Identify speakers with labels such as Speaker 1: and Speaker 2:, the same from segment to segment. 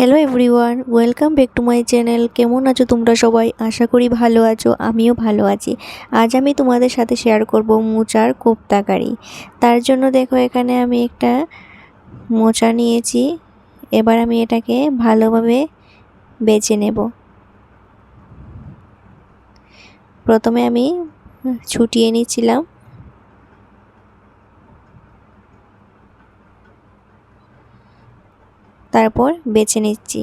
Speaker 1: Hello everyone welcome back to my channel কেমন আছো তোমরা সবাই? আশা করি ভালো আছো, আমিও ভালো আছি। আজ আমি তোমাদের সাথে শেয়ার করব মোচার কোপ্তা কারি তার জন্য দেখো, এখানে আমি একটা মোচা নিয়েছি। এবার আমি এটাকে ভালোভাবে বেছে নেব। প্রথমে আমি ছুটিয়ে নিচ্ছিলাম। তারপর বেছে নিচ্ছি।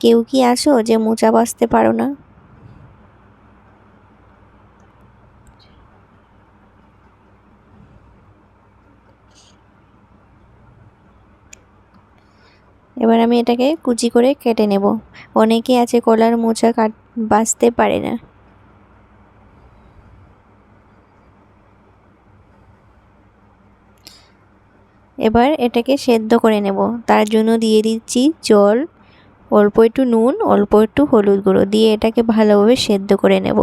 Speaker 1: কেউ কি আসো যে মোচা বাঁচতে পারো না? এবার আমি এটাকে কুচি করে কেটে নেব। অনেকে আছে কলার মোচা কাট বাঁচতে পারে না। এবার এটাকে সেদ্ধ করে নেব। তার জন্য দিয়ে দিচ্ছি জল, অল্প একটু নুন, অল্প একটু হলুদ গুঁড়ো দিয়ে এটাকে ভালোভাবে সেদ্ধ করে নেব।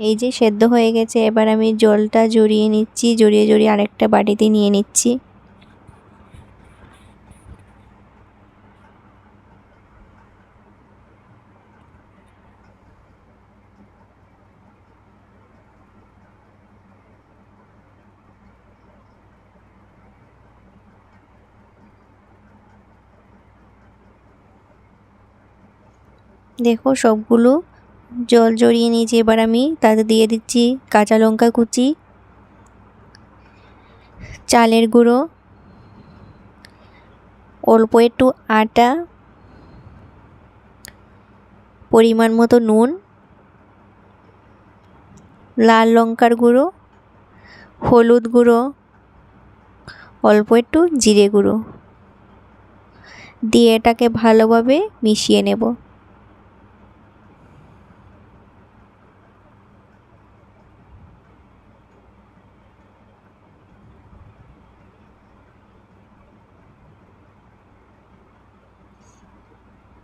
Speaker 1: এই যে সেদ্ধ হয়ে গেছে, এবার আমি জলটা জড়িয়ে নিচ্ছি, জড়িয়ে জড়িয়ে আরেকটা বাটিতে নিয়ে নিচ্ছি। দেখো সবগুলো জল জড়িয়ে নিয়েছি, এবার আমি তাতে দিয়ে দিচ্ছি কাঁচা লঙ্কা কুচি, চালের গুঁড়ো, অল্প একটু আটা, পরিমাণ মতো নুন, লাল লঙ্কার গুঁড়ো, হলুদ গুঁড়ো, অল্প একটু জিরে গুঁড়ো। দিয়ে এটাকে ভালোভাবে মিশিয়ে নেব।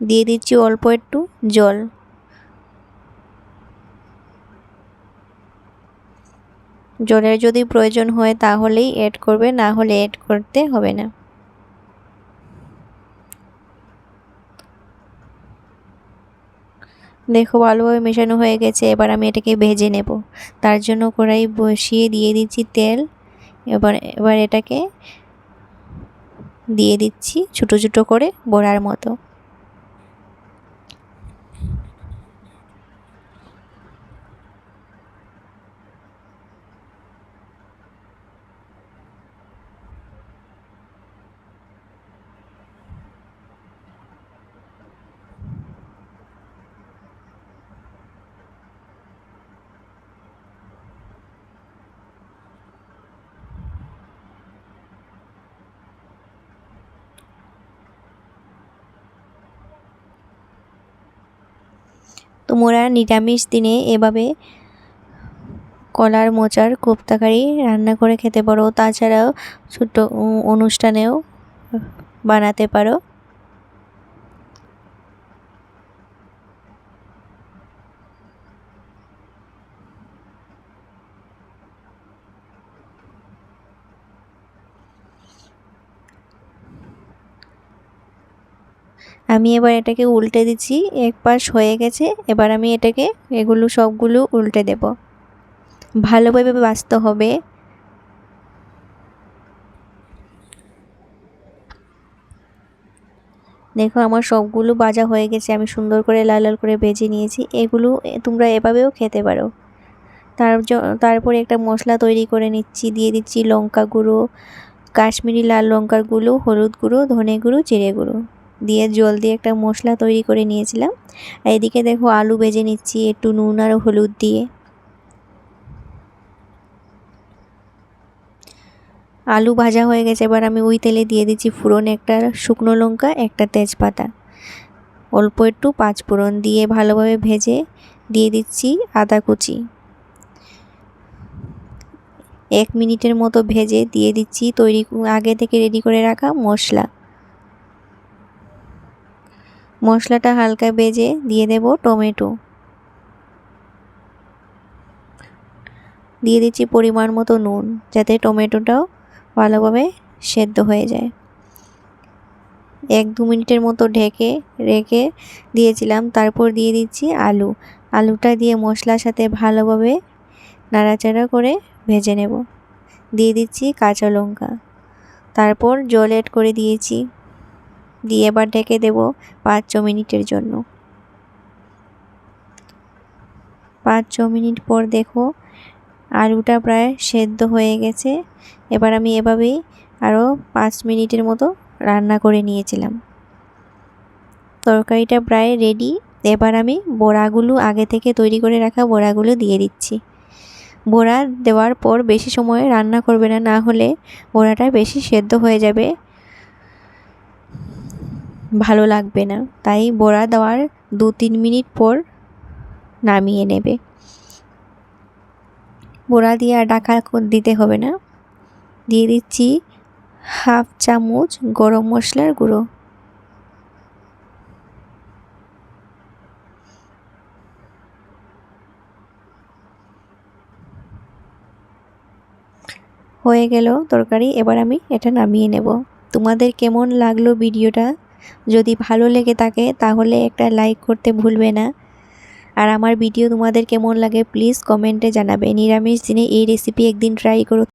Speaker 1: দিয়ে দিচ্ছি অল্প একটু জল। জলের যদি প্রয়োজন হয় তাহলেই অ্যাড করবে, না হলে অ্যাড করতে হবে না। দেখো ভালোভাবে মেশানো হয়ে গেছে, এবার আমি এটাকে ভেজে নেব। তার জন্য কড়াই বসিয়ে দিয়ে দিচ্ছি তেল, এবার এবার এটাকে দিয়ে দিচ্ছি ছোটো ছোটো করে বড়ার মতো। তোমরা নিরামিষ দিনে এভাবে কলার মোচার কোপ্তাকারি রান্না করে খেতে পারো। তাছাড়াও ছোটো অনুষ্ঠানেও বানাতে পারো। আমি এবার এটাকে উল্টে দিচ্ছি, এক পাশ হয়ে গেছে, এবার আমি এটাকে, এগুলো সবগুলো উল্টে দেব। ভালোভাবে বাঁচতে হবে। দেখো আমার সবগুলো বাজা হয়ে গেছে, আমি সুন্দর করে লাল লাল করে ভেজে নিয়েছি, এগুলো তোমরা এভাবেও খেতে পারো। তার তারপরে একটা মশলা তৈরি করে নিচ্ছি, দিয়ে দিচ্ছি লঙ্কা গুঁড়ো, কাশ্মীরি লাল লঙ্কার গুঁড়ো, হলুদ গুঁড়ো, ধনে গুঁড়ো, জিরে গুঁড়ো। দিয়ে জল দিয়ে একটা মশলা তৈরি করে নিয়েছিলাম। আর এদিকে দেখো আলু বেজে নিচ্ছি, একটু নুন আর হলুদ দিয়ে। আলু ভাজা হয়ে গেছে, এবার আমি ওই তেলে দিয়ে দিচ্ছি ফুরন একটা শুকনো লঙ্কা, একটা তেজপাতা। অল্প একটু পাঁচ ফোড়ন দিয়ে ভালোভাবে ভেজে দিয়ে দিচ্ছি আদা কুচি। এক মিনিটের মতো ভেজে দিয়ে দিচ্ছি তৈরি, আগে থেকে রেডি করে রাখা মশলা। মশলাটা হালকা বেজে দিয়ে দেব টমেটো। দিয়ে দিচ্ছি পরিমাণ মতো নুন, যাতে টমেটোটাও ভালোভাবে সেদ্ধ হয়ে যায়। এক দু মিনিটের মতো ঢেকে রেখে দিয়েছিলাম, তারপর দিয়ে দিচ্ছি আলু। আলুটা দিয়ে মশলার সাথে ভালোভাবে নাড়াচাড়া করে ভেজে নেব। দিয়ে দিচ্ছি কাঁচা লঙ্কা। তারপর জল এড করে দিয়েছি। দিয়ে এবার ঢেকে দেব পাঁচ ছ মিনিটের জন্য। পাঁচ ছ মিনিট পর দেখো আলুটা প্রায় সেদ্ধ হয়ে গেছে। এবার আমি এভাবেই আরও পাঁচ মিনিটের মতো রান্না করে নিয়েছিলাম। তরকারিটা প্রায় রেডি এবার আমি বড়াগুলো আগে থেকে তৈরি করে রাখা বড়াগুলো দিয়ে দিচ্ছি। বড়া দেওয়ার পর বেশি সময় রান্না করবে না না হলে বড়াটা বেশি সেদ্ধ হয়ে যাবে। ভালো লাগবে না। তাই বড়া দেওয়ার দু তিন মিনিট পর নামিয়ে নেবে। বড়া দিয়ে আর ডাকা দিতে হবে না। দিয়ে দিচ্ছি হাফ চামচ গরম মশলার গুঁড়ো। হয়ে গেল তরকারি। এবার আমি এটা নামিয়ে নেব। তোমাদের কেমন লাগল ভিডিওটা? যদি ভালো লেগে থাকে, তাহলে একটা লাইক করতে ভুলবে না। আর আমার ভিডিও তোমাদের কেমন লাগে প্লিজ কমেন্টে জানাবে। নিরামিষ দিনে এই রেসিপি একদিন ট্রাই করো।